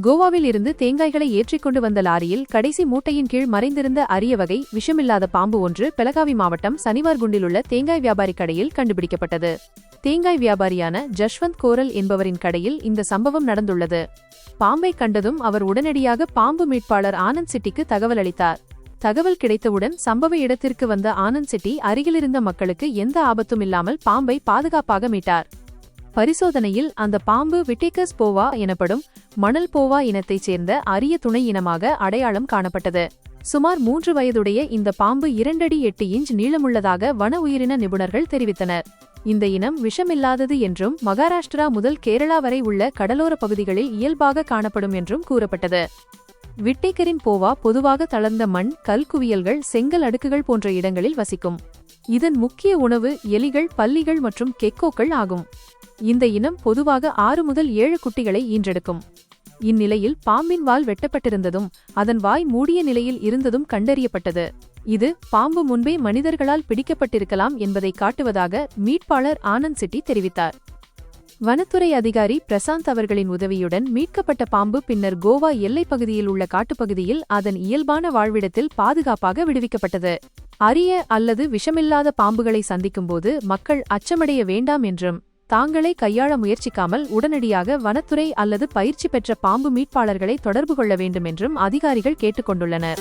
கோவாவில் இருந்து தேங்காய்களை ஏற்றிக்கொண்டு வந்த லாரியில் கடைசி மூட்டையின் கீழ் மறைந்திருந்த அரிய வகை விஷமில்லாத பாம்பு ஒன்று பெலகாவி மாவட்டம் சனிவார்குண்டிலுள்ள தேங்காய் வியாபாரி கடையில் கண்டுபிடிக்கப்பட்டது. தேங்காய் வியாபாரியான ஜஷ்வந்த் கோரல் என்பவரின் கடையில் இந்த சம்பவம் நடந்துள்ளது. பாம்பை கண்டதும் அவர் உடனடியாக பாம்பு மீட்பாளர் ஆனந்த் சிட்டிக்கு தகவல் அளித்தார். தகவல் கிடைத்தவுடன் சம்பவ இடத்திற்கு வந்த ஆனந்த் சிட்டி அருகிலிருந்த மக்களுக்கு எந்த ஆபத்தும் இல்லாமல் பாம்பை பாதுகாப்பாக மீட்டார். பரிசோதனையில் அந்த பாம்பு விட்டிகஸ் போவா எனப்படும் மணல் போவா இனத்தைச் சேர்ந்த அரிய துணை இனமாக அடையாளம் காணப்பட்டது. சுமார் மூன்று வயதுடைய இந்த பாம்பு இரண்டடி எட்டு இன்ச் நீளமுள்ளதாக வன உயிரின நிபுணர்கள் தெரிவித்தனர். இந்த இனம் விஷமில்லாதது என்றும் மகாராஷ்டிரா முதல் கேரளா வரை உள்ள கடலோர பகுதிகளில் இயல்பாக காணப்படும் என்றும் கூறப்பட்டது. விட்டேக்கரின் போவா பொதுவாக தளர்ந்த மண் கல் குவியல்கள் செங்கல் அடுக்குகள் போன்ற இடங்களில் வசிக்கும். இதன் முக்கிய உணவு எலிகள் பல்லிகள் மற்றும் கெக்கோக்கள் ஆகும். இந்த இனம் பொதுவாக ஆறு முதல் ஏழு குட்டிகளை ஈன்றெடுக்கும். இந்நிலையில் பாம்பின் வால் வெட்டப்பட்டிருந்ததும் அதன் வாய் மூடிய நிலையில் இருந்ததும் கண்டறியப்பட்டது. இது பாம்பு முன்பே மனிதர்களால் பிடிக்கப்பட்டிருக்கலாம் என்பதை காட்டுவதாக மீட்பாளர் ஆனந்த் சிட்டி தெரிவித்தார். வனத்துறை அதிகாரி பிரசாந்த் அவர்களின் உதவியுடன் மீட்கப்பட்ட பாம்பு பின்னர் கோவா எல்லைப் பகுதியில் உள்ள காட்டுப்பகுதியில் அதன் இயல்பான வாழ்விடத்தில் பாதுகாப்பாக விடுவிக்கப்பட்டது. அரிய அல்லது விஷமில்லாத பாம்புகளை சந்திக்கும்போது மக்கள் அச்சமடைய வேண்டாம் என்றும் தாங்களே கையாள முயற்சிக்காமல் உடனடியாக வனத்துறை அல்லது பயிற்சி பெற்ற பாம்பு மீட்பாளர்களை தொடர்பு கொள்ள வேண்டும் என்றும் அதிகாரிகள் கேட்டுக்கொண்டுள்ளனர்.